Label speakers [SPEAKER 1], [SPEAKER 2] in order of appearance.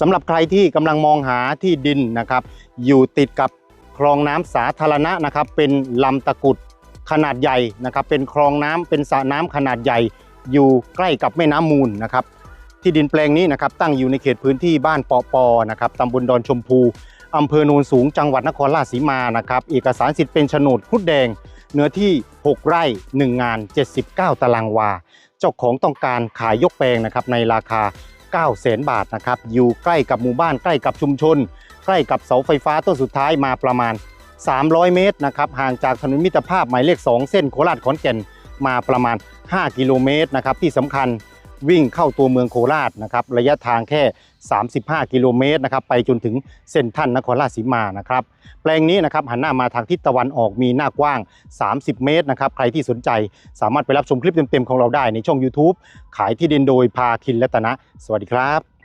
[SPEAKER 1] สำหรับใครที่กำลังมองหาที่ดินนะครับ อยู่ติดกับคลองน้ำสาธารณะนะครับ เป็นลำตะกุดขนาดใหญ่นะครับ เป็นคลองน้ำเป็นสระน้ำขนาดใหญ่ อยู่ใกล้กับแม่น้ำมูลนะครับ ที่ดินแปลงนี้นะครับตั้งอยู่ในเขตพื้นที่บ้านปอปอนะครับตำบลดอนชมพูอำเภอโนนสูงจังหวัดนครราชสีมานะครับเอกสารสิทธิ์เป็นโฉนดครุดแดง เนื้อที่ 6 ไร่ 1 งาน 79 ตารางวา เจ้าของต้องการขายยกแปลงนะครับในราคา 9แสนบาทนะครับอยู่ใกล้กับหมู่บ้านใกล้กับชุมชน ใกล้กับเสาไฟฟ้าต้นสุดท้ายมาประมาณ 300 เมตรนะครับห่างจากถนนมิตรภาพหมายเลข 2 เส้นโคราชขอนแก่นมาประมาณ 5 กิโลเมตรนะครับที่สำคัญ วิ่งเข้าตัวเมืองโคราชนะครับระยะทางแค่ 35 กิโลเมตรนะครับไปจนถึงเส้นท่านนครราชสีมานะครับแปลงนี้นะครับหันหน้ามาทางทิศตะวันออกมีหน้ากว้าง 30 เมตรนะครับใครที่สนใจสามารถไปรับชมคลิปเต็มๆของเราได้ในช่อง YouTube ขายที่ดินโดยพาคินและตนะ สวัสดีครับ